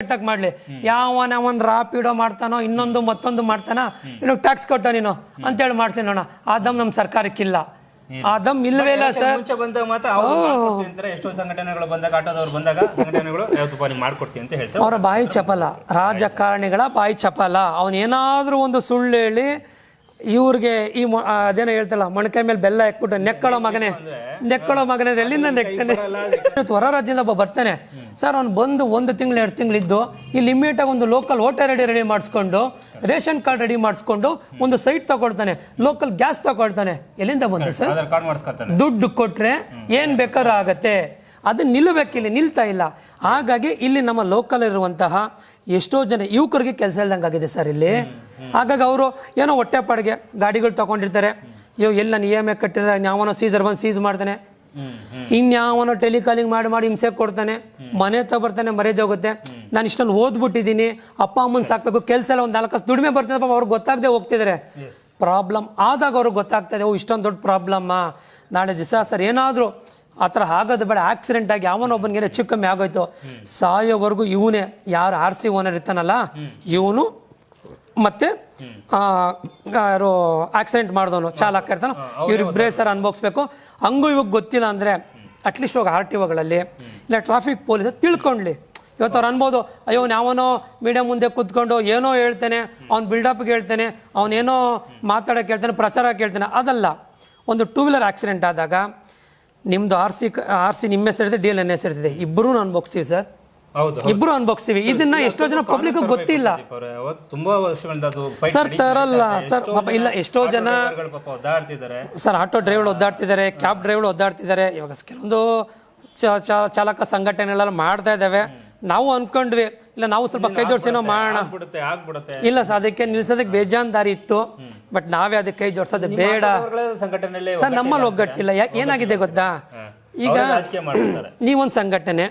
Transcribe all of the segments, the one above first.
ಕರೆಕ್ಟಾಗಿ ಮಾಡ್ಲಿ. ಯಾವನ ಒಂದು ರಾಪಿಡೋ ಮಾಡ್ತಾನೋ ಇನ್ನೊಂದು ಮತ್ತೊಂದು ಮಾಡ್ತಾನ? ಇನ್ನು ಟ್ಯಾಕ್ಸ್ ಕೊಟ್ಟ ನೀನು? ಅಂತೇಳಿ ಮಾಡ್ತೀನಿ ನೋಣ ಆ ದಮ್ ನಮ್ಮ ಸರ್ಕಾರಕ್ಕಿಲ್ಲ ಆ ದಮ್ ಇಲ್ವೇ ಇಲ್ಲ ಸರ್. ಮುಂಚೆ ಬಂದಾಗ ಮಾತ್ರ ಅವ್ರು ಮಾಡ್ಕೊಡ್ತೀನಿ ಅಂತಾರೆ ಎಷ್ಟೊಂದು ಸಂಘಟನೆಗಳು ಬಂದಾಗ ಆಟೋದವ್ರು ಬಂದಾಗ ಸಂಘಟನೆಗಳು ಯಾವತ್ತಪ್ಪ ನೀವು ಮಾಡ್ಕೊಡ್ತೀವಿ ಅಂತ ಹೇಳ್ತಾರೆ. ಅವರ ಬಾಯಿ ಚಪಲ ರಾಜಕಾರಣಿಗಳ ಬಾಯಿ ಚಪಲ ಅವನೇನಾದ್ರೂ ಒಂದು ಸುಳ್ಳು ಹೇಳಿ ಇವ್ರಿಗೆ ಈ ಮೊ- ಅದೇನೋ ಹೇಳ್ತಲ್ಲ ಮೊಣಕೈ ಮೇಲೆ ಬೆಲ್ಲ ಹಾಕ್ಬಿಟ್ಟು ನೆಕ್ಕಳೋ ಮಗನೇ ನೆಕ್ಕಳೋ ಮಗನೇ ಎಲ್ಲಿಂದ ನೆಕ್ತಾನೆ. ಹೊರ ರಾಜ್ಯದಿಂದ ಒಬ್ಬ ಬರ್ತಾನೆ. ಸರ್ ಅವ್ನು ಬಂದು ಒಂದು ತಿಂಗಳು ಎರಡು ತಿಂಗಳಿದ್ದು ಈ ಲಿಮಿಟಾಗಿ ಒಂದು ಲೋಕಲ್ ವೋಟರ್ ರೆಡಿ ರೆಡಿ ಮಾಡಿಸ್ಕೊಂಡು ರೇಷನ್ ಕಾರ್ಡ್ ರೆಡಿ ಮಾಡಿಸ್ಕೊಂಡು ಒಂದು ಸೈಟ್ ತಗೊಳ್ತಾನೆ. ಲೋಕಲ್ ಗ್ಯಾಸ್ ತಗೊಳ್ತಾನೆ. ಎಲ್ಲಿಂದ ಬಂತು ಸರ್? ದುಡ್ಡು ಕೊಟ್ಟರೆ ಏನು ಬೇಕಾದ್ರೂ ಆಗತ್ತೆ. ಅದು ನಿಲ್ಲಬೇಕಿಲ್ಲಿ ನಿಲ್ತಾ ಇಲ್ಲ. ಹಾಗಾಗಿ ಇಲ್ಲಿ ನಮ್ಮ ಲೋಕಲ್ ಇರುವಂತಹ ಎಷ್ಟೋ ಜನ ಯುವಕರಿಗೆ ಕೆಲಸ ಇಲ್ದಂಗಾಗಿದೆ ಸರ್ ಇಲ್ಲಿ. ಹಾಗಾಗಿ ಅವರು ಏನೋ ಹೊಟ್ಟೆ ಪಾಡಿಗೆ ಗಾಡಿಗಳು ತಗೊಂಡಿರ್ತಾರೆ. ಇವ್ ಎಲ್ಲ ನಿಯಮ ಕಟ್ಟಿದ್ರೆ ಯಾವನೋ ಸೀಸರ್ ಬಂದು ಸೀಸ್ ಮಾಡ್ತಾನೆ. ಇನ್ಯಾವನೋ ಟೆಲಿಕಾಲಿಂಗ್ ಮಾಡಿ ಮಾಡಿ ಹಿಂಸೆ ಕೊಡ್ತಾನೆ. ಮನೆ ಬರ್ತಾನೆ ಮರ್ಯಾದೆ ಹೋಗುತ್ತೆ. ನಾನು ಇಷ್ಟೊಂದು ಓದ್ಬಿಟ್ಟಿದ್ದೀನಿ. ಅಪ್ಪ ಅಮ್ಮನ ಸಾಕ್ಬೇಕು. ಕೆಲಸ ಎಲ್ಲ ಒಂದು ನಾಲ್ಕು ದುಡಿಮೆ ಬರ್ತದೆ ಪಾಪ ಅವ್ರಿಗೆ ಗೊತ್ತಾಗದೆ ಹೋಗ್ತಿದ್ದಾರೆ ಪ್ರಾಬ್ಲಮ್ ಆದಾಗ ಅವ್ರಿಗೆ ಗೊತ್ತಾಗ್ತದೆ ಓ ಇಷ್ಟೊಂದು ದೊಡ್ಡ ಪ್ರಾಬ್ಲಮ್ಮ? ನಾಳೆ ದಿವಸ ಸರ್ ಏನಾದರೂ ಆ ಥರ ಆಗೋದು ಬೇಡ. ಆಕ್ಸಿಡೆಂಟ್ ಆಗಿ ಯಾವನೊಬ್ಬನಿಗೆ ಹೆಚ್ಚು ಕಮ್ಮಿ ಆಗೋಯ್ತು. ಸಾಯೋವರೆಗೂ ಇವನೇ ಯಾರು ಆರ್ ಸಿ ಓನರ್ ಇರ್ತಾನಲ್ಲ ಇವನು ಮತ್ತೆ ಯಾರು ಆಕ್ಸಿಡೆಂಟ್ ಮಾಡಿದವನು ಚಾಲಕ ಇರ್ತಾನೋ ಇವ್ರಿಬ್ಬರೇ ಬ್ರೇಸರ್ ಅನ್ಭವಿಸ್ಬೇಕು. ಹಂಗೂ ಇವಾಗ ಗೊತ್ತಿಲ್ಲ ಅಂದರೆ ಅಟ್ಲೀಸ್ಟ್ ಹೋಗಿ ಆರ್ ಟಿ ಒಗಳಲ್ಲಿ ಇಲ್ಲ ಟ್ರಾಫಿಕ್ ಪೊಲೀಸ್ ತಿಳ್ಕೊಂಡ್ಲಿ. ಇವತ್ತು ಅವ್ರು ಅನ್ಬೋದು ಅಯ್ಯೋ ಯಾವನೋ ಮೀಡಿಯಾ ಮುಂದೆ ಕೂತ್ಕೊಂಡು ಏನೋ ಹೇಳ್ತಾನೆ ಅವ್ನು ಬಿಲ್ಡಪ್ಗೆ ಹೇಳ್ತಾನೆ ಅವನೇನೋ ಮಾತಾಡೋಕೆ ಹೇಳ್ತಾನೆ ಪ್ರಚಾರಕ್ಕೆ ಹೇಳ್ತಾನೆ ಅದಲ್ಲ. ಒಂದು ಟೂ ವೀಲರ್ ಆಕ್ಸಿಡೆಂಟ್ ಆದಾಗ ನಿಮ್ಮದು ಆರ್ ಸಿ ಆರ್ ಸಿ ನಿಮ್ಮ ಹೆಸರಿದೆ ಡಿ ಎಲ್ ಎನ್ ಹೆಸರಿದೆ. ಇಬ್ಬರೂ ಅನ್ಭೋಗಿಸ್ತೀವಿ ಸರ್. ಹೌದು ಇಬ್ಬರು ಅನ್ಬೋಗ್ತೀವಿ ಇದನ್ನ ಎಷ್ಟೋ ಜನ ಪಬ್ಲಿಕ್ ಗೊತ್ತಿಲ್ಲ. ತುಂಬಾ ವರ್ಷಗಳಿಂದ ಅದು ಸರ್ ತರಲ್ಲ. ಸರ್ ಪಾಪ ಇಲ್ಲ ಎಷ್ಟೋ ಜನ ಒದ್ದಾಡ್ತಿದ್ದಾರೆ. ಸರ್ ಆಟೋ ಡ್ರೈವರ್ ಒದ್ದಾಡ್ತಿದ್ದಾರೆ ಕ್ಯಾಬ್ ಡ್ರೈವರ್ ಒದ್ದಾಡ್ತಿದ್ದಾರೆ. ಇವಾಗ ಕೆಲವೊಂದು ಚಾಲಕ ಸಂಘಟನೆಗಳೆಲ್ಲ ಮಾಡ್ತಾ ಇದ್ದಾವೆ ನಾವು ಅನ್ಕೊಂಡ್ವಿ ಇಲ್ಲ ನಾವು ಸ್ವಲ್ಪ ಕೈ ಜೋಡಿಸೇನೋ ಮಾಡೋಣ. ಆಗ್ಬಿಡುತ್ತೆ ಆಗ್ಬಿಡುತ್ತೆ. ಇಲ್ಲ ಸರ್ ಅದಕ್ಕೆ ನಿಲ್ಸೋದಕ್ಕೆ ಬೇಜಾನ್ದಾರಿ ಇತ್ತು. ಬಟ್ ನಾವೇ ಅದಕ್ಕೆ ಕೈ ಜೋಡಿಸೋದು ಬೇಡ. ಸಂಘಟನೆಯಲ್ಲಿ ಸರ್ ನಮ್ಮಲ್ಲಿ ಒಗ್ಗಟ್ಟಿಲ್ಲ. ಯಾಕೆ ಏನಾಗಿದೆ ಗೊತ್ತಾ? ಈಗ ನೀವೊಂದ್ ಸಂಘಟನೆ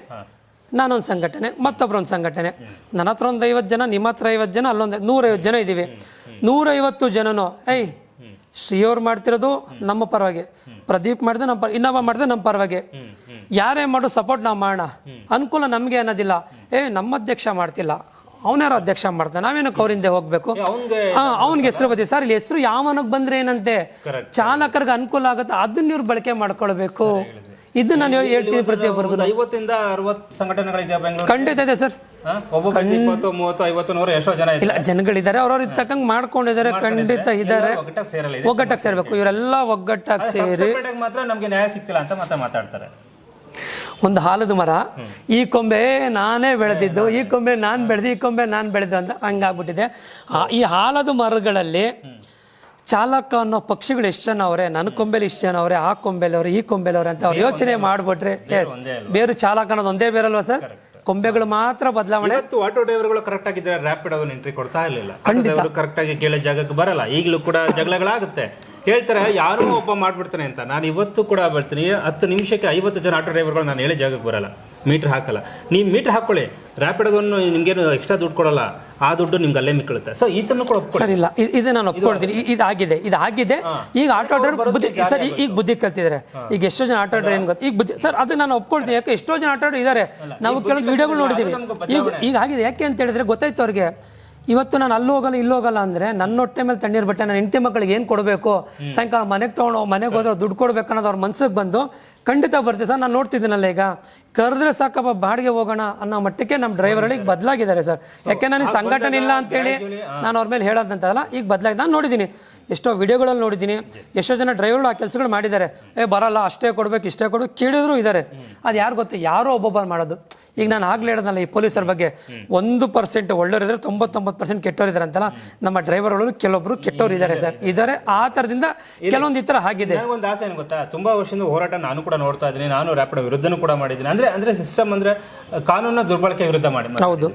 ನಾನೊಂದು ಸಂಘಟನೆ ಮತ್ತೊಬ್ಬರೊಂದು ಸಂಘಟನೆ. ನನ್ನ ಹತ್ರ ಒಂದು ಐವತ್ತು ಜನ ನಿಮ್ಮ ಹತ್ರ ಐವತ್ತು ಜನ ಅಲ್ಲೊಂದು ನೂರೈವತ್ತು ಜನ ಇದ್ದೀವಿ. ನೂರೈವತ್ತು ಜನನು ಐ ಶ್ರೀಯವ್ರು ಮಾಡ್ತಿರೋದು ನಮ್ಮ ಪರವಾಗಿ. ಪ್ರದೀಪ್ ಮಾಡಿದ್ರೆ ನಮ್ಮ ಇನ್ನೊಬ್ಬ ಮಾಡಿದ್ರೆ ನಮ್ಮ ಪರವಾಗಿ. ಯಾರೇ ಮಾಡೋ ಸಪೋರ್ಟ್ ನಾವು ಮಾಡೋಣ. ಅನುಕೂಲ ನಮಗೆ ಅನ್ನೋದಿಲ್ಲ. ಏ ನಮ್ಮ ಅಧ್ಯಕ್ಷ ಮಾಡ್ತಿಲ್ಲ. ಅವನ್ಯಾರೋ ಅಧ್ಯಕ್ಷ ಮಾಡ್ತಾನೆ. ನಾವೇನಕ್ಕೆ ಅವರಿಂದ ಹೋಗ್ಬೇಕು? ಅವ್ನ್ಗೆ ಹೆಸರು ಬದಿ. ಸರ್ ಇಲ್ಲಿ ಹೆಸರು ಯಾವನಿಗೆ ಬಂದ್ರೆ ಏನಂತೆ? ಚಾಲಕರಿಗೆ ಅನುಕೂಲ ಆಗುತ್ತೆ. ಅದನ್ನ ಇವ್ರು ಬಳಕೆ ಮಾಡ್ಕೊಳ್ಬೇಕು. ಇದು ನಾನು ಹೇಳ್ತೀನಿ ಪ್ರತಿಯೊಬ್ಬರಿಗೂ. ಐವತ್ತಿಂದ ಅರವತ್ತು ಸಂಘಟನೆಗಳಿದೆ ಬೆಂಗಳೂರು ಖಂಡಿತ ಇದೆ ಸರ್. ಎಷ್ಟೋ ಜನ ಇಲ್ಲ ಜನಗಳಿದ್ದಾರೆ. ಅವ್ರವ್ರ ತಕ್ಕಂಗ್ ಮಾಡ್ಕೊಂಡಿದ್ದಾರೆ ಖಂಡಿತ ಇದ್ದಾರೆ. ಒಗ್ಗಟ್ಟಾಗಿ ಸೇರ್ಬೇಕು. ಇವರೆಲ್ಲ ಒಗ್ಗಟ್ಟಾಗಿ ಸೇರಿ ಮಾತ್ರ ನಮ್ಗೆ ನ್ಯಾಯ ಸಿಗ್ತಿಲ್ಲ ಅಂತ ಮತ್ತೆ ಮಾತಾಡ್ತಾರೆ. ಒಂದು ಹಾಲದ ಮರ ಈ ಕೊಂಬೆ ನಾನೇ ಬೆಳೆದಿದ್ದು ಈ ಕೊಂಬೆ ನಾನು ಬೆಳೆದು ಈ ಕೊಂಬೆ ನಾನು ಬೆಳೆದು ಅಂತ ಹಂಗಾಗ್ಬಿಟ್ಟಿದೆ. ಈ ಹಾಲದ ಮರಗಳಲ್ಲಿ ಚಾಲಕ ಅನ್ನೋ ಪಕ್ಷಿಗಳು ಎಷ್ಟು ಜನ ಅವರೇ? ನನ್ನ ಕೊಂಬೆಲಿ ಇಷ್ಟು ಜನ ಅವರೇ? ಆ ಕೊಂಬೆಲಿ ಅವ್ರೆ ಈ ಕೊಂಬೆಲಿ ಅವ್ರೆ ಅಂತ ಅವ್ರು ಯೋಚನೆ ಮಾಡ್ಬಿಟ್ರೆ ಎಸ್ ಬೇರು ಚಾಲಕ ಅನ್ನೋದು ಒಂದೇ ಬೇರಲ್ವಾ ಸರ್? ಕೊಂಬೆಗಳು ಮಾತ್ರ ಬದಲಾವಣೆ. ಆಟೋ ಡ್ರೈವರ್ಗಳು ಕರೆಕ್ಟ್ ಆಗಿದ್ದಾರೆ ರ್ಯಾಪಿಡ್ ಅದನ್ನ ಎಂಟ್ರಿ ಕೊಡ್ತಾ ಇರಲಿಲ್ಲ. ಕರೆಕ್ಟ್ ಆಗಿ ಕೇಳೋ ಜಾಗಕ್ಕೆ ಬರಲ್ಲ. ಈಗಲೂ ಕೂಡ ಜಗಳಗಳಾಗುತ್ತೆ ಹೇಳ್ತಾರೆ ಯಾರೋ ಒಬ್ಬ ಮಾಡ್ಬಿಡ್ತಾನೆ ಅಂತ. ನಾನು ಇವತ್ತು ಕೂಡ ಬರ್ತೀನಿ. ಹತ್ತು ನಿಮಿಷಕ್ಕೆ ಐವತ್ತು ಜನ ಆಟೋ ಡ್ರೈವರ್ಗಳು ನಾನು ಹೇಳಿ ಜಾಗಕ್ಕೆ ಬರಲ್ಲ. ಮೀಟರ್ ಹಾಕಲ್ಲ. ನೀವು ಮೀಟರ್ ಹಾಕೊಳ್ಳಿ. ರ್ಯಾಪಿಡ್ ಅದನ್ನು ನಿಮ್ಗೇನು ಎಕ್ಸ್ಟ್ರಾ ದುಡ್ಡು ಕೊಡಲ್ಲ. ಆ ದುಡ್ಡು ನಿಮ್ಗೆ ಅಲ್ಲೇ ಮಿಕ್ಕಳುತ್ತೆ ಸೊ ಇದನ್ನು ಕೂಡ ಸರಿ ಇಲ್ಲ. ಇದು ನಾನು ಒಪ್ಕೊಳ್ತೀನಿ ಆಗಿದೆ ಇದು ಆಗಿದೆ ಈಗ ಆಟೋ ಡ್ರೈವರ್ ಬುದ್ಧಿ ಸರ್ ಈಗ ಬುದ್ಧಿ ಕಲ್ತಿದ್ದಾರೆ ಈಗ ಎಷ್ಟೋ ಜನ ಆಟೋ ಡ್ರೈವರ್ ಗೊತ್ತು ಈಗ ಬುದ್ಧಿ ಸರ್ ಅದು ನಾನು ಒಪ್ಕೊಳ್ತೀನಿ. ಯಾಕೆ ಎಷ್ಟೋ ಜನ ಆಟೋ ಡ್ರೈವರ್ ಇದ್ದಾರೆ ನಾವು ಕೆಲವು ವಿಡಿಯೋಗಳು ನೋಡಿದ್ದೀವಿ. ಈಗ ಈಗ ಆಗಿದೆ. ಯಾಕೆ ಅಂತ ಹೇಳಿದ್ರೆ ಗೊತ್ತಾಯ್ತು ಅವ್ರಿಗೆ. ಇವತ್ತು ನಾನು ಅಲ್ಲಿ ಹೋಗಲ್ಲ ಇಲ್ಲಿ ಹೋಗಲ್ಲ ಅಂದ್ರೆ ನನ್ನ ಹೊಟ್ಟೆ ಮೇಲೆ ತಣ್ಣೀರ್ ಬಟ್ಟೆ ನನ್ನ ಹೆಂಡತಿ ಮಕ್ಕಳಿಗೆ ಏನು ಕೊಡಬೇಕು? ಸಾಯಂಕಾಲ ಮನೆಗೆ ತೊಗೊಂಡು ಮನೆಗೆ ಹೋದ್ರೆ ದುಡ್ಡು ಕೊಡ್ಬೇಕು ಅನ್ನೋದು ಅವ್ರ ಮನ್ಸಿಗೆ ಬಂದು ಖಂಡಿತ ಬರ್ತೀವಿ. ಸರ್ ನಾನು ನೋಡ್ತಿದ್ದೀನಲ್ಲ ಈಗ. ಕರೆದ್ರೆ ಸಾಕಪ್ಪ ಬಾಡಿಗೆ ಹೋಗೋಣ ಅನ್ನೋ ಮಟ್ಟಕ್ಕೆ ನಮ್ಮ ಡ್ರೈವರ್ ಈಗ ಬದಲಾಗಿದ್ದಾರೆ ಸರ್. ಯಾಕೆ ನನಗೆ ಸಂಘಟನೆ ಇಲ್ಲ ಅಂತೇಳಿ ನಾನು ಅವ್ರ ಮೇಲೆ ಹೇಳೋದಂತಲ್ಲ ಈಗ ಬದಲಾಗಿ ನಾನು ನೋಡಿದ್ದೀನಿ ಎಷ್ಟೋ ವಿಡಿಯೋಗಳಲ್ಲಿ ನೋಡಿದ್ದೀನಿ ಎಷ್ಟೋ ಜನ ಡ್ರೈವರ್ಗಳು ಆ ಕೆಲಸಗಳು ಮಾಡಿದ್ದಾರೆ. ಏ ಬರಲ್ಲ ಅಷ್ಟೇ ಕೊಡ್ಬೇಕು ಇಷ್ಟೇ ಕೊಡು ಕೇಳಿದ್ರು ಇದ್ದಾರೆ ಅದು ಯಾರು ಗೊತ್ತು ಯಾರೋ ಒಬ್ಬೊಬ್ಬ ಮಾಡೋದು. ಈಗ ನಾನು ಆಗ್ಲೇ ಹೇಳೋದಲ್ಲ ಈ ಪೊಲೀಸರ ಬಗ್ಗೆ. ಒಂದು ಪರ್ಸೆಂಟ್ ಒಳ್ಳೆಯವರಿದ್ದಾರೆ ತೊಂಬತ್ತೊಂಬತ್ತು ಪರ್ಸೆಂಟ್ ಕೆಟ್ಟವರಿದ್ದಾರೆ ಅಂತಲ್ಲ ನಮ್ಮ ಡ್ರೈವರ್ಗಳು ಕೆಲವೊಬ್ರು ಕೆಟ್ಟವ್ರು ಇದ್ದಾರೆ ಸರ್. ಇದ್ದಾರೆ ಆ ಥರದಿಂದ ಕೆಲವೊಂದು ಈ ಥರ ಆಗಿದೆ. ಒಂದು ಆಸೆ ಏನು ಗೊತ್ತಾ? ತುಂಬಾ ವರ್ಷದಿಂದ ಹೋರಾಟ ನಾನು ಕೂಡ ನೋಡ್ತಾ ಇದ್ದೀನಿ ನಾನು ರ್ಯಾಪಿಡ್ ವಿರುದ್ಧನೂ ಕೂಡ ಮಾಡಿದ್ದೀನಿ. ಅಂದ್ರೆ ಅಂದ್ರೆ ಸಿಸ್ಟಮ್ ಅಂದ್ರೆ ಕಾನೂನ ದುರ್ಬಳಕೆ ವಿರುದ್ಧ ಮಾಡಿ ಹೌದು.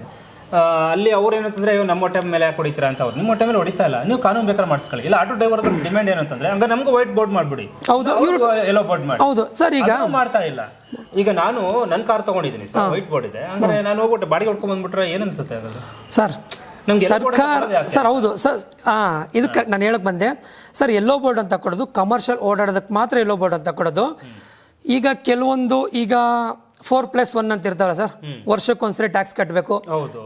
ಅಲ್ಲಿ ಅವ್ರು ಏನಂತಂದ್ರೆ ಇವ್ರು ನಮ್ಮ ಹೊಟ್ಟೆ ಮೇಲೆ ಯಾಕೆ ಹೊಡಿತೀರಾ ಅಂತ ಅವ್ರು. ನಿಮ್ಮ ಹೊಟ್ಟೆ ಮೇಲೆ ಹೊಡಿತಾ ಇಲ್ಲ. ನೀವು ಕಾನೂನು ಬೇಕಾದ್ರೆ ಮಾಡಿಸ್ಕೊಳ್ಳಿ. ಇಲ್ಲ ಆಟೋ ಡ್ರೈವರ್ ಡಿಮ್ಯಾಂಡ್ ಏನಂತಂದ್ರೆ ಹಂಗ ನಮ್ಗೆ ವೈಟ್ ಬೋರ್ಡ್ ಮಾಡ್ಬಿಡಿ. ಹೌದು, ಎಲ್ಲೋ ಬೋರ್ಡ್ ಮಾಡಿ. ಹೌದು. ಸರ್ ಈಗ ಮಾಡ್ತಾ ಇಲ್ಲ. ಈಗ ನಾನು ನನ್ನ ಕಾರ್ ತಗೊಂಡಿದ್ದೀನಿ ಸರ್ ವೈಟ್ ಬೋರ್ಡ್ ಇದೆ. ಅಂದ್ರೆ ನಾನು ಹೋಗ್ಬಿಟ್ಟು ಬಾಡಿಗೆ ಹೊಡ್ಕೊಂಡ್ ಬಂದ್ಬಿಟ್ರೆ ಏನ್ ಅನ್ಸುತ್ತೆ ಅದು ಸರ್ ಸರ್ಕಾರ ಸರ್ ಹೌದು. ಸರ್ ಹಾಂ. ಇದು ನಾನು ಹೇಳಕ್ ಬಂದೆ. ಸರ್ ಎಲ್ಲೋ ಬೋರ್ಡ್ ಅಂತ ಕೊಡೋದು ಕಮರ್ಷಿಯಲ್ ಓಡಾಡೋದಕ್ಕೆ ಮಾತ್ರ ಎಲ್ಲೋ ಬೋರ್ಡ್ ಅಂತ ಕೊಡೋದು. ಈಗ ಕೆಲವೊಂದು ಈಗ ಫೋರ್ ಪ್ಲಸ್ ಒನ್ ಅಂತ ಇರ್ತಾವಲ್ಲ ಸರ್ ವರ್ಷಕ್ಕೊಂದ್ಸರಿ ಟ್ಯಾಕ್ಸ್ ಕಟ್ಟಬೇಕು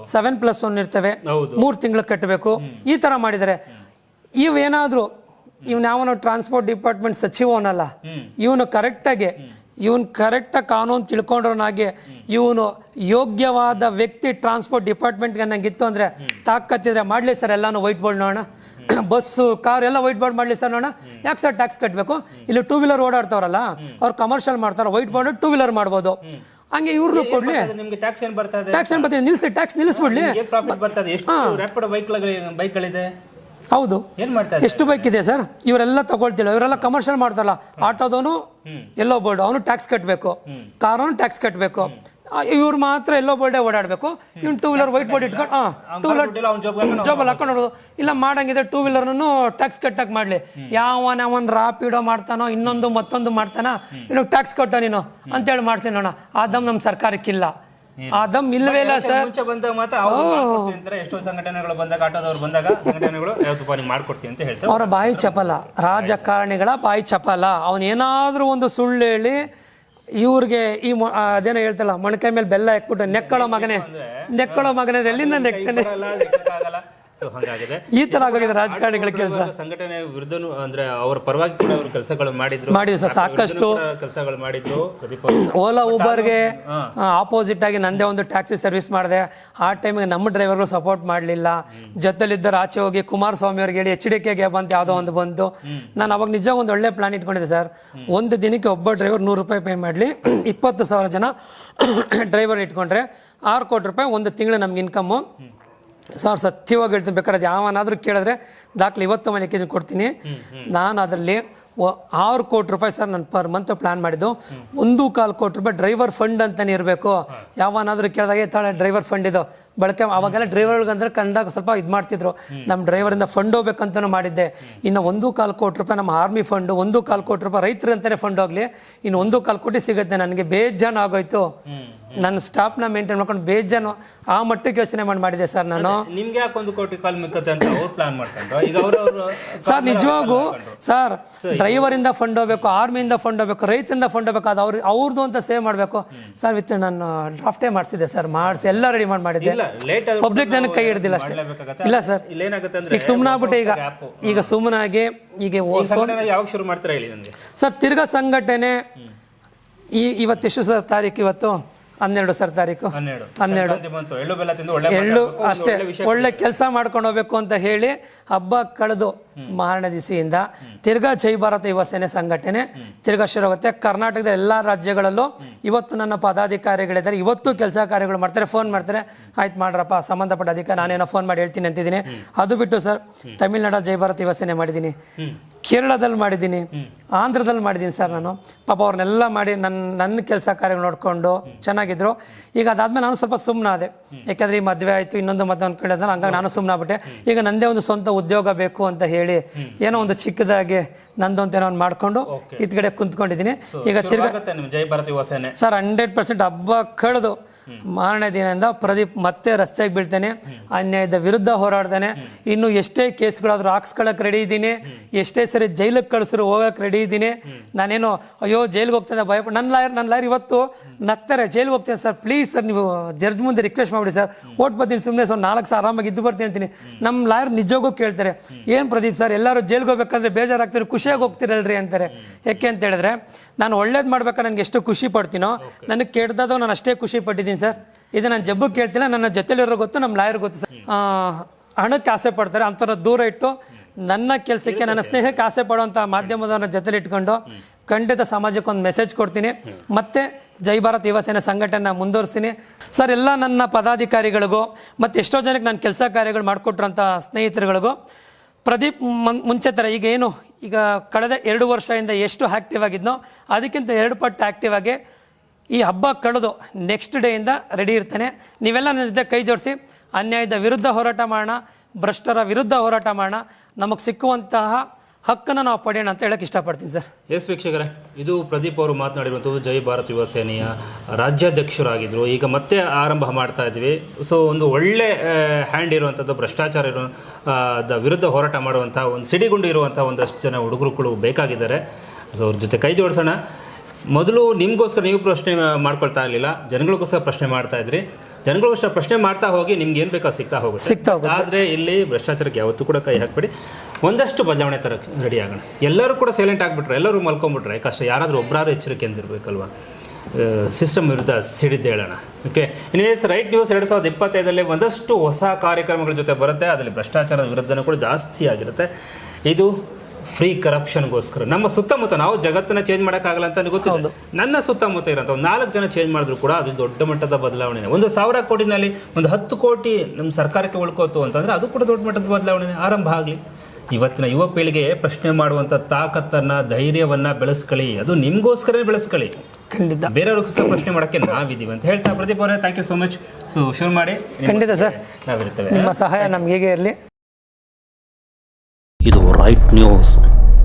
ಸೆವೆನ್ ಪ್ಲಸ್ ಒನ್ ಇರ್ತವೆ. ಮೂರು ತಿಂಗಳು ಕಟ್ಟಬೇಕು ಈ ತರ ಮಾಡಿದ್ದಾರೆ ಇವೇನಾದರೂ ಇವ್ನ ಯಾವನೋ ಟ್ರಾನ್ಸ್ಪೋರ್ಟ್ ಡಿಪಾರ್ಟ್ಮೆಂಟ್ ಸಚಿವನಲ್ಲ ಇವನು ಕರೆಕ್ಟಾಗಿ ಇವನು ಕರೆಕ್ಟಾಗಿ ಕಾನೂನು ತಿಳ್ಕೊಂಡ್ರನಾಗೆ ಇವನು ಯೋಗ್ಯವಾದ ವ್ಯಕ್ತಿ ಟ್ರಾನ್ಸ್ಪೋರ್ಟ್ ಡಿಪಾರ್ಟ್ಮೆಂಟ್ಗೆ ಇತ್ತು ಅಂದರೆ ತಾಕತ್ತಿದ್ರೆ ಮಾಡಲಿ ಸರ್ ಎಲ್ಲಾನು ವೈಟ್ ಬೋರ್ಡ್ ನೋಡೋಣ. ಬಸ್ಸು ಕಾರ್ ಎಲ್ಲ ವೈಟ್ ಬೋರ್ಡ್ ಮಾಡಲಿ ಸರ್ ನೋಡೋಣ. ಯಾಕೆ ಸರ್ ಟ್ಯಾಕ್ಸ್ ಕಟ್ಟಬೇಕು ಇಲ್ಲಿ ಟೂ ವೀಲರ್ ಓಡಾಡ್ತಾವ್ರಲ್ಲ ಅವ್ರು ಕಮರ್ಷಿಯಲ್ ಮಾಡ್ತಾರೆ ವೈಟ್ ಬೋರ್ಡ್ ಟೂ ವೀಲರ್ ಮಾಡ್ಬೋದು. ಹಂಗೆ ಇವ್ರನ್ನೂ ಕೊಡ್ಲಿ. ಟ್ಯಾಕ್ಸ್ ಏನು ಬರ್ತದೆ? ಟ್ಯಾಕ್ಸ್ ಏನು ಬರ್ತೀವಿ ನಿಲ್ಲಿಸಿ ಟ್ಯಾಕ್ಸ್ ನಿಲ್ಲಿಸ್ಬಿಡ್ಲಿ ಪ್ರಾಫಿಟ್ ಬರ್ತದೆ? ಎಷ್ಟು ರ್ಯಾಪಿಡ್ ಬೈಕ್ಗಳಿದೆ? ಹೌದು. ಏನ್ ಮಾಡ್ತಾ ಎಷ್ಟು ಬೈಕ್ ಇದೆ ಸರ್? ಇವರೆಲ್ಲ ತಗೊಳ್ತಿಲ್ಲ. ಇವರೆಲ್ಲ ಕಮರ್ಷಿಯಲ್ ಮಾಡ್ತಾರಲ್ಲ. ಆಟೋದವನು ಎಲ್ಲೋ ಬೋರ್ಡ್ ಅವನು ಟ್ಯಾಕ್ಸ್ ಕಟ್ಟಬೇಕು ಕಾರವನು ಟ್ಯಾಕ್ಸ್ ಕಟ್ಟಬೇಕು ಇವ್ರು ಮಾತ್ರ ಎಲ್ಲೋ ಬೋರ್ಡೇ ಓಡಾಡಬೇಕು. ಇವ್ನು ಟೂ ವೀಲರ್ ವೈಟ್ ಬೋರ್ಡ್ ಇಟ್ಕೊಂಡು ಹಾಂ ಟೂ ವೀಲರ್ ಜಾಬಲ್ಲಿ ಹಾಕೊಂಡು ನೋಡೋದು ಇಲ್ಲ ಮಾಡಂಗಿದ್ರೆ ಟೂ ವೀಲರ್ನು ಟ್ಯಾಕ್ಸ್ ಕಟ್ಟಕ್ಕೆ ಮಾಡಲಿ. ಯಾವನ ಒಂದು ರಾಪಿಡೋ ಮಾಡ್ತಾನೋ ಇನ್ನೊಂದು ಮತ್ತೊಂದು ಮಾಡ್ತಾನ ಇನ್ನು ಟ್ಯಾಕ್ಸ್ ಕಟ್ಟೋ ನೀನು. ಅಂತೇಳಿ ಮಾಡ್ತೀನಿ ನೋಣ ಆದಮ್ ದಮ್ ನಮ್ಮ ಸರ್ಕಾರಕ್ಕಿಲ್ಲ. ಆ ದಮ್ ಇಲ್ಲ ಸರ್. ಮುಂಚೆ ಬಂದಾಗ ಮಾತ್ರ ಎಷ್ಟೊಂದು ಸಂಘಟನೆಗಳು ಬಂದಾಗ ಆಟೋದವ್ರು ಬಂದಾಗ ಸಂಘಟನೆಗಳು ಯಾವತ್ತಪ್ಪ ನೀವು ಮಾಡ್ಕೊಡ್ತೀವಿ ಅಂತ ಹೇಳ್ತಾರೆ. ಅವರ ಬಾಯಿ ಚಪಲ ರಾಜಕಾರಣಿಗಳ ಬಾಯಿ ಚಪಲ. ಅವನೇನಾದ್ರೂ ಒಂದು ಸುಳ್ಳು ಹೇಳಿ ಇವ್ರಿಗೆ ಈ ಅದೇನೋ ಹೇಳ್ತಲ್ಲ ಮೊಣಕೈ ಮೇಲೆ ಬೆಲ್ಲ ಹಾಕ್ಬಿಟ್ಟು ನೆಕ್ಕಳೋ ಮಗನೇ ನೆಕ್ಕಳೋ ಮಗನೇ ಎಲ್ಲಿಂದ ನೆಕ್ತಾನೆ? So ಈ ತರ ಆಗೋಗಿದೆ ರಾಜಕಾರಣಿಗಳ ಕೆಲಸ. ಸಂಘಟನೆ ವಿರುದ್ಧನೂ ಅಂದ್ರೆ ಅವ್ರ ಪರವಾಗಿ ಕೂಡ ಅವರು ಕೆಲಸಗಳು ಮಾಡಿದ್ರು. ಮಾಡಿದ್ರು ಸರ್ ಸಾಕಷ್ಟು ಕೆಲಸಗಳು ಮಾಡಿದ್ರು. ಓಲಾ ಊಬರ್ಗೆ ಆಪೋಸಿಟ್ ಆಗಿ ನಂದೇ ಒಂದು ಟ್ಯಾಕ್ಸಿ ಸರ್ವಿಸ್ ಮಾಡಿದೆ. ಆ ಟೈಮಿಗೆ ನಮ್ಮ ಡ್ರೈವರ್ಗಳು ಸಪೋರ್ಟ್ ಮಾಡಲಿಲ್ಲ. ಜೊತೆಲಿದ್ದರು ಆಚೆ ಹೋಗಿ ಕುಮಾರಸ್ವಾಮಿ ಅವ್ರಿಗೆ ಹೇಳಿ ಎಚ್ ಡಿ ಕೆ ಗ್ಯಾಪ್ ಅಂತ ಯಾವುದೋ ಒಂದು ಬಂತು ನಾನು ಅವಾಗ ನಿಜ ಒಂದು ಒಳ್ಳೆ ಪ್ಲಾನ್ ಇಟ್ಕೊಂಡಿದ್ದೆ ಸರ್. ಒಂದು ದಿನಕ್ಕೆ ಒಬ್ಬ ಡ್ರೈವರ್ ನೂರು ರೂಪಾಯಿ ಪೇ ಮಾಡಲಿ. ಇಪ್ಪತ್ತು ಸಾವಿರ ಜನ ಡ್ರೈವರ್ ಇಟ್ಕೊಂಡ್ರೆ ಆರು ಕೋಟಿ ರೂಪಾಯಿ ಒಂದು ತಿಂಗಳು ನಮ್ಗೆ ಇನ್ಕಮ್ಮು ಸರ್, ಸತ್ಯವಾಗಿ ಹೇಳ್ತೀನಿ ಬೇಕಾದ್ರೆ ಅದು, ಯಾವನಾದರೂ ಕೇಳಿದ್ರೆ ದಾಖಲೆ ಇವತ್ತು ಮನೆಗೆ ಕೊಡ್ತೀನಿ. ನಾನು ಅದರಲ್ಲಿ ಆರು ಕೋಟಿ ರೂಪಾಯಿ ಸರ್ ನಾನು ಪರ್ ಮಂತ್ ಪ್ಲಾನ್ ಮಾಡಿದ್ದು. ಒಂದು ಕಾಲು ಕೋಟಿ ರೂಪಾಯಿ ಡ್ರೈವರ್ ಫಂಡ್ ಅಂತಾನೆ ಇರಬೇಕು. ಯಾವನಾದರೂ ಕೇಳಿದಾಗ ತಾಳೆ ಡ್ರೈವರ್ ಫಂಡ್ ಇದು. ಬಳಕೆ ಅವಾಗೆಲ್ಲ ಡ್ರೈವರ್ಗಂದ್ರೆ ಕಂಡಾಗ ಸ್ವಲ್ಪ ಇದು ಮಾಡ್ತಿದ್ರು. ನಮ್ಮ ಡ್ರೈವರಿಂದ ಫಂಡ್ ಹೋಗ್ಬೇಕಂತಲೂ ಮಾಡಿದ್ದೆ. ಇನ್ನು ಒಂದು ಕಾಲು ಕೋಟಿ ರೂಪಾಯಿ ನಮ್ಮ ಆರ್ಮಿ ಫಂಡ್ ಒಂದು ಕಾಲು ಕೋಟಿ ರೂಪಾಯಿ ರೈತರು ಅಂತಾನೆ ಫಂಡ್ ಹೋಗ್ಲಿ ಇನ್ನು ಒಂದು ಕಾಲು ಕೋಟಿ ಸಿಗುತ್ತೆ. ನನಗೆ ಬೇಜಾನ್ ಆಗೋಯ್ತು. ನನ್ನ ಸ್ಟಾಫ್ನ ಮೇಂಟೈನ್ ಮಾಡ್ಕೊಂಡು ಬೇಜಾನು ಆ ಮಟ್ಟಕ್ಕೆ ಯೋಚನೆ ಮಾಡಿ ಮಾಡಿದೆ ಸರ್ ನಾನು. ನಿಮ್ಗೆ ಯಾಕೆ ಒಂದು ಕೋಟಿ ಕಾಲ್ ಮಿಕ್ಕತ್ತೆ ಅಂತ ಅವ್ರು ಪ್ಲಾನ್ ಈಗ ಅವ್ರವ್ರು ಸರ್ ನಿಜವಾಗೂ ಸರ್ ಡ್ರೈವರಿಂದ ಫಂಡ್ ಹೋಗ್ಬೇಕು ಆರ್ಮಿಯಿಂದ ಫಂಡ್ ಹೋಗ್ಬೇಕು ರೈತರಿಂದ ಫಂಡ್ ಹೋಗ್ಬೇಕು ಅದು ಅವ್ರ ಅವ್ರದ್ದು ಅಂತ ಸೇವ್ ಮಾಡಬೇಕು. ಸರ್ ವಿತ್ ನಾನು ಡ್ರಾಫ್ಟೇ ಮಾಡಿಸಿದೆ ಸರ್ ಮಾಡಿಸಿ ಎಲ್ಲ ರೆಡಿ ಮಾಡಿ ಮಾಡಿದ್ದೆ. ಲೇಟ್ ಪಬ್ಲಿಕ್ ನನಗೆ ಕೈ ಹಿಡ್ದಿಲ್ಲ ಅಷ್ಟೇ. ಇಲ್ಲ ಸರ್. ಇಲ್ಲ ಏನಾಗುತ್ತೆ ಅಂದ್ರೆ ಈಗ ಸುಮ್ಮನಾಗ್ಬಿಟ್ಟೆ ಈಗ ಈಗ ಸುಮ್ಮನಾಗಿ ಈಗ ಯಾವಾಗ ಶುರು ಮಾಡ್ತಾರೆ ಹೇಳಿ ನನಗೆ ಸರ್ ತಿರ್ಗಾ ಸಂಘಟನೆ ಈ ಇವತ್ತೆಷ್ಟು ಸರ್ ತಾರೀಕು ಇವತ್ತು? ಹನ್ನೆರಡು ಸರ್ ತಾರೀಕು. ಹನ್ನೆರಡು. ಎಳ್ಳು ಬೆಲ್ಲ ತಿಂದು ಒಳ್ಳೆ ಎಳ್ಳು ಅಷ್ಟೇ. ಒಳ್ಳೆ ಕೆಲಸ ಮಾಡ್ಕೊಂಡು ಹೋಗ್ಬೇಕು ಅಂತ ಹೇಳಿ ಹಬ್ಬ ಕಳೆದು ಮಾರನೇ ದಿಸೆಯಿಂದ ತಿರ್ಗಾ ಜೈ ಭಾರತ ಯುವ ಸೇನೆ ಸಂಘಟನೆ ತಿರ್ಗಾ ಶುರುವಾಗುತ್ತೆ ಕರ್ನಾಟಕದ ಎಲ್ಲ ರಾಜ್ಯಗಳಲ್ಲೂ ಇವತ್ತು ನನ್ನ ಪದಾಧಿಕಾರಿಗಳಿದ್ದಾರೆ. ಇವತ್ತು ಕೆಲಸ ಕಾರ್ಯಗಳು ಮಾಡ್ತಾರೆ ಫೋನ್ ಮಾಡ್ತಾರೆ. ಆಯ್ತು ಮಾಡ್ರಪ್ಪ ಸಂಬಂಧಪಟ್ಟ ಅಧಿಕಾರಿ ನಾನೇನೋ ಫೋನ್ ಮಾಡಿ ಹೇಳ್ತೀನಿ ಅಂತಿದ್ದೀನಿ. ಅದು ಬಿಟ್ಟು ಸರ್ ತಮಿಳ್ನಾಡ ಜೈ ಭಾರತ ಯುವ ಸೇನೆ ಮಾಡಿದ್ದೀನಿ. ಕೇರಳದಲ್ಲಿ ಮಾಡಿದ್ದೀನಿ. ಆಂಧ್ರದಲ್ಲಿ ಮಾಡಿದ್ದೀನಿ ಸರ್ ನಾನು. ಪಾಪ ಅವ್ರನ್ನೆಲ್ಲ ಮಾಡಿ ನನ್ನ ನನ್ನ ಕೆಲಸ ಕಾರ್ಯಗಳು ನೋಡಿಕೊಂಡು ಚೆನ್ನಾಗಿದ್ರು. ಈಗ ಅದಾದ್ಮೇಲೆ ನಾನು ಸ್ವಲ್ಪ ಸುಮ್ಮನಾದೆ ಯಾಕಂದ್ರೆ ಈ ಮದುವೆ ಆಯಿತು ಇನ್ನೊಂದು ಮದುವೆ ಅನ್ಕೊಂಡಿದ್ದೆ ಹಂಗಾಗಿ ನಾನು ಸುಮ್ಮನಾಗ್ಬಿಟ್ಟೆ ಈಗ ನಂದೇ ಒಂದು ಸ್ವಂತ ಉದ್ಯೋಗ ಬೇಕು ಅಂತ ಹೇಳಿ ಏನೋ ಒಂದು ಚಿಕ್ಕದಾಗಿ ನಂದು ಅಂತ ಏನೋ ಒಂದು ಮಾಡ್ಕೊಂಡು ಇತ್ಗಡೆ ಕುಂತ್ಕೊಂಡಿದ್ದೀನಿ. ಈಗ ತಿರ್ಗಾ ಜೈ ಭಾರತ್ ಯುವ ಸೇನೆ ಸರ್ ಹಂಡ್ರೆಡ್ ಪರ್ಸೆಂಟ್ ಹಬ್ಬ ಕಳೆದು ಮಾರನೇ ದಿನದಿಂದ ಪ್ರದೀಪ್ ಮತ್ತೆ ರಸ್ತೆಗೆ ಬೀಳ್ತೇನೆ. ಅನ್ಯಾಯದ ವಿರುದ್ಧ ಹೋರಾಡ್ತಾನೆ. ಇನ್ನು ಎಷ್ಟೇ ಕೇಸ್ಗಳಾದ್ರೂ ಹಾಕ್ಸ್ಕೊಳಕ್ ರೆಡಿ ಇದ್ದೀನಿ. ಎಷ್ಟೇ ಸರಿ ಜೈಲಿಗೆ ಕಳಿಸಿದ್ರು ಹೋಗಕ್ ರೆಡಿ ಇದ್ದೀನಿ. ನಾನೇನು ಅಯ್ಯೋ ಜೈಲಿಗೆ ಹೋಗ್ತಾನೆ ಭಯಪಟ್ಟು ನನ್ನ ಲಾಯರ್ ನನ್ನ ಲಾಯರ್ ಇವತ್ತು ನಗ್ತಾರೆ ಜೈಲಿಗೆ ಹೋಗ್ತೇನೆ ಸರ್. ಪ್ಲೀಸ್ ಸರ್ ನೀವು ಜಡ್ಜ್ ಮುಂದೆ ರಿಕ್ವೆಸ್ಟ್ ಮಾಡ್ಬಿಡಿ ಸರ್. ಓಟ್ ಬರ್ತೀನಿ ಸುಮ್ಮನೆ ಸರ್ ನಾಲ್ಕು ಸಾವಿರ ಆರಾಮಾಗಿ ಇದ್ದು ಬರ್ತೀನಿ ಅಂತೀನಿ. ನಮ್ಮ ಲಾಯರ್ ನಿಜವಾಗೂ ಕೇಳ್ತಾರೆ ಏನು ಪ್ರದೀಪ್ ಸರ್ ಎಲ್ಲರೂ ಜೈಲ್ಗೆ ಹೋಗ್ಬೇಕಂದ್ರೆ ಬೇಜಾರಾಗ್ತಾರೆ ಖುಷಿಯಾಗಿ ಹೋಗ್ತಿರಲ್ರಿ ಅಂತಾರೆ. ಯಾಕೆ ಅಂತ ಹೇಳಿದ್ರೆ ನಾನು ಒಳ್ಳೇದು ಮಾಡ್ಬೇಕಾದ್ರೆ ನನಗೆ ಎಷ್ಟು ಖುಷಿ ಪಡ್ತೀನೋ ನನಗೆ ಕೆಡ್ದಾಗ ನಾನು ಅಷ್ಟೇ ಖುಷಿ ಪಟ್ಟಿದ್ದೀನಿ ಸರ್. ಇದು ನಾನು ಜಬ್ಬು ಕೇಳ್ತಿಲ್ಲ ನನ್ನ ಜೊತೆಲಿರೋ ಗೊತ್ತು ನಮ್ಮ ಲಾಯರ್ ಗೊತ್ತು ಸರ್. ಹಣಕ್ಕೆ ಆಸೆ ಪಡ್ತಾರೆ ಅಂಥವ್ರ ದೂರ ಇಟ್ಟು ನನ್ನ ಕೆಲಸಕ್ಕೆ ನನ್ನ ಸ್ನೇಹಕ್ಕೆ ಆಸೆ ಪಡುವಂಥ ಮಾಧ್ಯಮದವ್ರನ್ನ ಜೊತೆಲಿ ಇಟ್ಕೊಂಡು ಖಂಡಿತ ಸಮಾಜಕ್ಕೆ ಒಂದು ಮೆಸೇಜ್ ಕೊಡ್ತೀನಿ. ಮತ್ತೆ ಜೈ ಭಾರತ್ ಯುವ ಸೇನೆ ಸಂಘಟನೆ ಮುಂದುವರಿಸ್ತೀನಿ. ಸರ್, ಎಲ್ಲ ನನ್ನ ಪದಾಧಿಕಾರಿಗಳಿಗೂ ಮತ್ತೆ ಎಷ್ಟೋ ಜನಕ್ಕೆ ನಾನು ಕೆಲಸ ಕಾರ್ಯಗಳು ಮಾಡಿಕೊಟ್ರಂಥ ಸ್ನೇಹಿತರುಗಳಿಗೂ ಪ್ರದೀಪ್ ಮನ್- ಮುಂಚೆ ಥರ ಈಗ ಏನು, ಈಗ ಕಳೆದ ಎರಡು ವರ್ಷದಿಂದ ಎಷ್ಟು ಆ್ಯಕ್ಟಿವ್ ಆಗಿದ್ನೋ ಅದಕ್ಕಿಂತ ಎರಡು ಪಟ್ಟು ಆ್ಯಕ್ಟಿವ್ ಆಗಿ ಈ ಹಬ್ಬ ಕಳೆದು ನೆಕ್ಸ್ಟ್ ಡೇಯಿಂದ ರೆಡಿ ಇರ್ತಾನೆ. ನೀವೆಲ್ಲ ನನ್ನ ಜೊತೆ ಕೈ ಜೋಡಿಸಿ ಅನ್ಯಾಯದ ವಿರುದ್ಧ ಹೋರಾಟ ಮಾಡೋಣ, ಭ್ರಷ್ಟರ ವಿರುದ್ಧ ಹೋರಾಟ ಮಾಡೋಣ. ನಮಗೆ ಸಿಕ್ಕುವಂತಹ ಹಕ್ಕನ್ನು ನಾವು ಪಡೆಯೋಣ ಅಂತ ಹೇಳಕ್ಕೆ ಇಷ್ಟಪಡ್ತೀನಿ ಸರ್. ಎಸ್ ವೀಕ್ಷಕರೇ ಇದು ಪ್ರದೀಪ್ ಅವರು ಮಾತನಾಡಿರುವಂಥದ್ದು ಜೈ ಭಾರತ್ ಯುವ ಸೇನೆಯ ರಾಜ್ಯಾಧ್ಯಕ್ಷರಾಗಿದ್ದರು ಈಗ ಮತ್ತೆ ಆರಂಭ ಮಾಡ್ತಾ ಇದ್ವಿ ಸೊ ಒಂದು ಒಳ್ಳೆ ಹ್ಯಾಂಡ್ ಇರುವಂಥದ್ದು ಭ್ರಷ್ಟಾಚಾರ ಇರೋ ದ ವಿರುದ್ಧ ಹೋರಾಟ ಮಾಡುವಂಥ ಒಂದು ಸಿಡಿಗುಂಡು ಇರುವಂಥ ಒಂದಷ್ಟು ಜನ ಹುಡುಗರುಗಳು ಬೇಕಾಗಿದ್ದಾರೆ. ಸೊ ಅವ್ರ ಜೊತೆ ಕೈ ಜೋಡಿಸೋಣ. ಮೊದಲು ನಿಮಗೋಸ್ಕರ ನೀವು ಪ್ರಶ್ನೆ ಮಾಡ್ಕೊಳ್ತಾ ಇರಲಿಲ್ಲ. ಜನಗಳಿಗೋಸ್ಕರ ಪ್ರಶ್ನೆ ಮಾಡ್ತಾ ಇದ್ರಿ. ಜನಗಳಿಗೋಸ್ಕರ ಪ್ರಶ್ನೆ ಮಾಡ್ತಾ ಹೋಗಿ ನಿಮ್ಗೆ ಏನು ಬೇಕಾ ಸಿಗ್ತಾ ಹೋಗುತ್ತೆ. ಸಿಗ್ತಾ ಹೋಗುತ್ತೆ. ಆದರೆ ಇಲ್ಲಿ ಭ್ರಷ್ಟಾಚಾರಕ್ಕೆ ಯಾವತ್ತೂ ಕೂಡ ಕೈ ಹಾಕ್ಬೇಡಿ. ಒಂದಷ್ಟು ಬದಲಾವಣೆ ತರಕ್ಕೆ ರೆಡಿ ಆಗೋಣ. ಎಲ್ಲರೂ ಕೂಡ ಸೈಲೆಂಟ್ ಆಗಿಬಿಟ್ರೆ ಎಲ್ಲರೂ ಮಲ್ಕೊಂಬಿಟ್ರೆ ಕಷ್ಟ. ಯಾರಾದರೂ ಒಬ್ಬರಾದ್ರೂ ಎಚ್ಚರಿಕೆ ಅಂದಿರ್ಬೇಕಲ್ವಾ? ಸಿಸ್ಟಮ್ ವಿರುದ್ಧ ಸಿಡಿದೇಳೋಣ ಓಕೆ ಇನ್ವೇಸ್ ರೈಟ್ ನ್ಯೂಸ್ ಎರಡು ಸಾವಿರದ ಇಪ್ಪತ್ತೈದರಲ್ಲಿ ಒಂದಷ್ಟು ಹೊಸ ಕಾರ್ಯಕ್ರಮಗಳ ಜೊತೆ ಬರುತ್ತೆ. ಅದರಲ್ಲಿ ಭ್ರಷ್ಟಾಚಾರದ ವಿರುದ್ಧನೂ ಕೂಡ ಜಾಸ್ತಿ ಆಗಿರುತ್ತೆ. ಇದು ಫ್ರೀ ಕರಪ್ಷನ್ಗೋಸ್ಕರ ನಮ್ಮ ಸುತ್ತಮುತ್ತ ನಾವು ಜಗತ್ತನ್ನ ಚೇಂಜ್ ಮಾಡೋಕ್ಕಾಗಲ್ಲ ಅಂತ ಗೊತ್ತಿಲ್ಲ ನನ್ನ ಸುತ್ತಮುತ್ತ ಇರೋಂಥ ಒಂದು ನಾಲ್ಕು ಜನ ಚೇಂಜ್ ಮಾಡಿದ್ರು ಕೂಡ ಅದು ದೊಡ್ಡ ಮಟ್ಟದ ಬದಲಾವಣೆ ಒಂದು ಸಾವಿರ ಕೋಟಿನಲ್ಲಿ ಒಂದು ಹತ್ತು ಕೋಟಿ ನಮ್ಮ ಸರ್ಕಾರಕ್ಕೆ ಉಳ್ಕೋತು ಅಂತಂದರೆ ಅದು ಕೂಡ ದೊಡ್ಡ ಮಟ್ಟದ ಬದಲಾವಣೆ ಆರಂಭ ಆಗಲಿ. ಇವತ್ತಿನ ಯುವ ಪೀಳಿಗೆ ಪ್ರಶ್ನೆ ಮಾಡುವಂಥ ತಾಕತ್ತನ್ನ ಧೈರ್ಯವನ್ನ ಬೆಳೆಸ್ಕೊಳ್ಳಿ. ಅದು ನಿಮ್ಗೋಸ್ಕರ ಬೆಳೆಸ್ಕೊಳ್ಳಿ. ಖಂಡಿತ. ಬೇರೆಯವ್ರಿಗೋಸ್ಕರ ಪ್ರಶ್ನೆ ಮಾಡಕ್ಕೆ ನಾವಿದ್ದೀವಿ ಅಂತ ಹೇಳ್ತಾ ಪ್ರದೀಪ್ ಅವರೇ thank you so much so ಶುರು ಮಾಡಿ. ಖಂಡಿತ ಸರ್. ನಾವಿರ್ತೇವೆ ನಿಮ್ಮ ಸಹಾಯ ನಮ್ಗೆ ಹೇಗೆ ಇರಲಿ? ಇದು ರೈಟ್ ನ್ಯೂಸ್